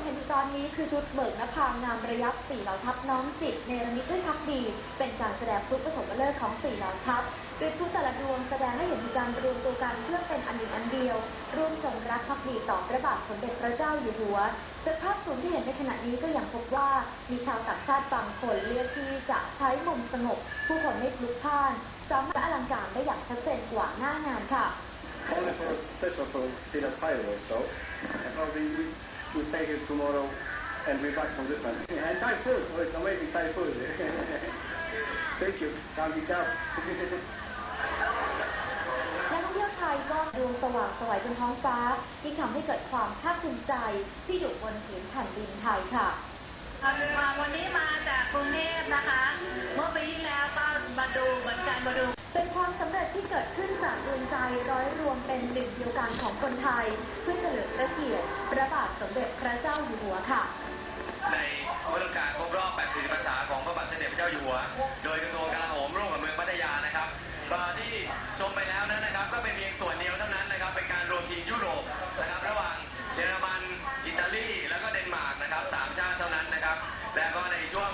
มเห็นตอนนี้คือชุดเบิกนภางามระยับสี่เหล่าทัพน้อมจิตเนรมิตด้วยพักดี เป็นการแสดงพลุปฐมฤกษ์ของสี่เหล่าทัพโดยพลุแต่ละดวงแสดงให้เห็นการรวมตัวกันเพื่อเป็นอันหนึ่งอันเดียว ร่วมจงรักภักดีต่อพระบาทสมเด็จพระเจ้าอยู่หัวจากภาพสูงที่เห็นในขณะนี้ก็ยังพบว่ามีชาวต่างชาติบางคนเลือกที่จะใช้มุมสงบผู้คนไม่พลุกพล่านสามารถอลังการได้อย่างชัดเจนกว่าหน้างานค่ะ Only for special for see the fireworks though. And probably we, we stay here tomorrow and we buy some different. And Thai food, oh, it's amazing Thai food. Thank you. Can't be cow. นักท่องเที่ยวไทยก็ดวงสว่างสวยบนท้องฟ้า ที่ทำให้เกิดความภาคภูมิใจที่อยู่บนผืนแผ่นดินไทยค่ะมาวันนี้มาจากกรุงเทพนะคะ เมื่อปีที่แล้วก็มาดูเหมือนกันมาดู เป็นความสำเร็จที่เกิดขึ้นจากดวงใจร้อยรวม เป็นหนึ่งเดียวกันของคนไทย เพื่อเฉลิมพระเกียรติพระบาทสมเด็จพระเจ้าอยู่หัวค่ะ ในวโรกาสครบรอบ80พรรษาของพระบาทสมเด็จพระเจ้าอยู่หัว โดยกระทรวงกลาโหมร่วมกับเมืองพัทยานะครับก็ที่ชมไปแล้วนั้นนะครับ ก็เป็นเพียงส่วนเดียวเท่านั้นนะครับเป็นการรวมทีมยุโรปนะครับระหว่างเยอรมันอิตาลีแล้วก็เดนมาร์กนะครับสามชาติเท่านั้นนะครับ แล้วก็ในช่วง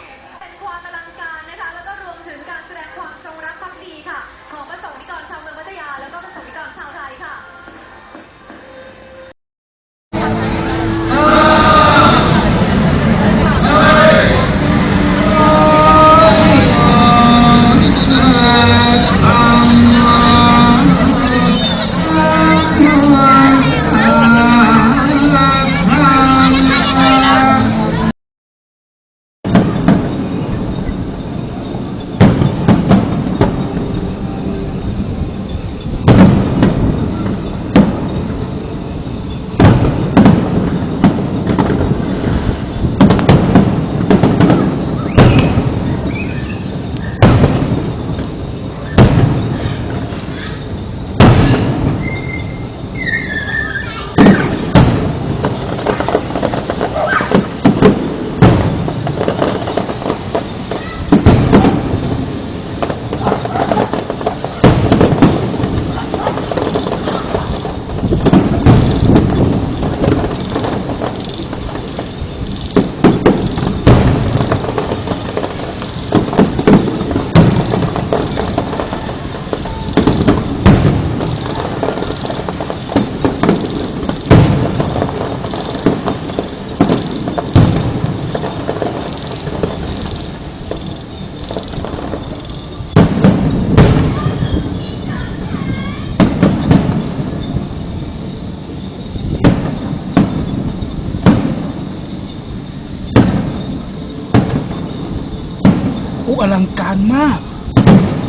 อลังการมาก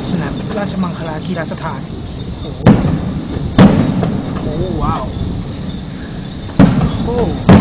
สนามราชมังคลากีฬาสถาน โอ้โหว้าวโอ้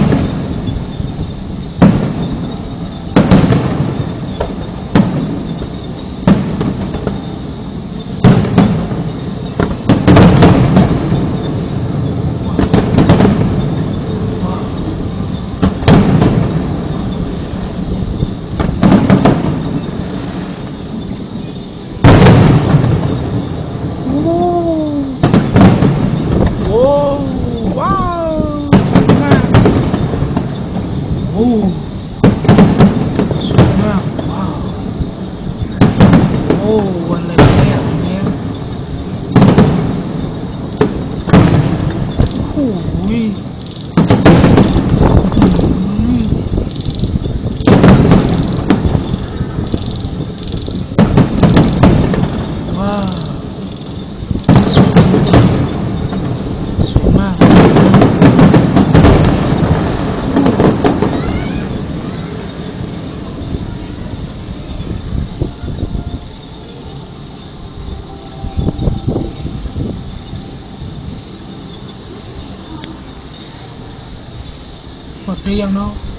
这样喽。